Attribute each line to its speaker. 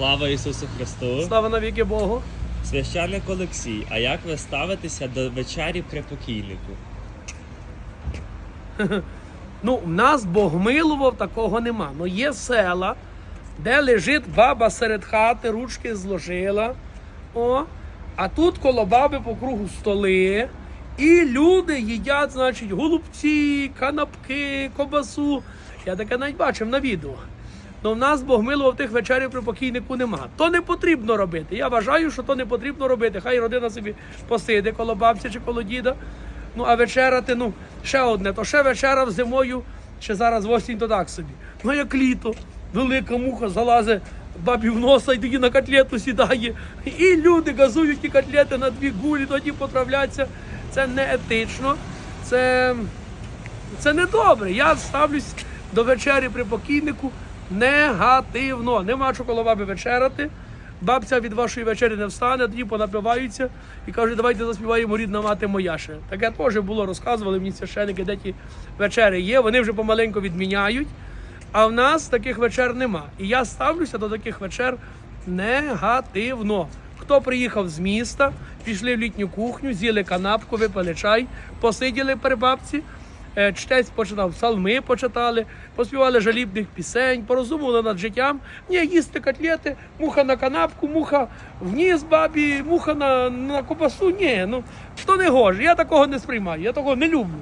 Speaker 1: Слава Ісусу Христу!
Speaker 2: Слава навіки Богу.
Speaker 1: Священник Олексій, а як ви ставитеся до вечері при покійнику?
Speaker 2: Ну, в нас Бог милував, такого нема. Ну є села, де лежить баба серед хати, ручки зложила. О, а тут коло баби по кругу столи. І люди їдять, значить, голубці, канапки, кобасу. Я таке навіть бачив на відео. Ну в нас Бог милував тих вечерів при покійнику нема. То не потрібно робити. Я вважаю, що то не потрібно робити. Хай родина собі посиде коло бабці чи коло діда. Ну а вечеряти, ну, ще одне, то ще вечерав зимою, ще зараз в осінь, то так собі. Ну як літо, велика муха залазить бабі в носа і тоді на котлету сідає. І люди газують ті котлети на дві гулі, тоді потравляться. Це не етично, це, це не добре. Я ставлюсь до вечері при покійнику негативно. Нема що коло баби вечеряти. Бабця від вашої вечері не встане, тоді понапиваються і кажуть, давайте заспіваємо рідна мати моя ще. Таке теж було, розказували мені священики, де ті вечери є. Вони вже помаленьку відміняють. А в нас таких вечер нема. І я ставлюся до таких вечер негативно. Хто приїхав з міста, пішли в літню кухню, з'їли канапку, випили чай, посиділи при бабці. Е, Чтець починав, псалми, почитали, поспівали жалібних пісень, порозумували над життям. Ні, їсти котлети, муха на канапку, муха в бабі, муха на, на кобасу. Ні, ну то не гоже. Я такого не сприймаю, я такого не люблю.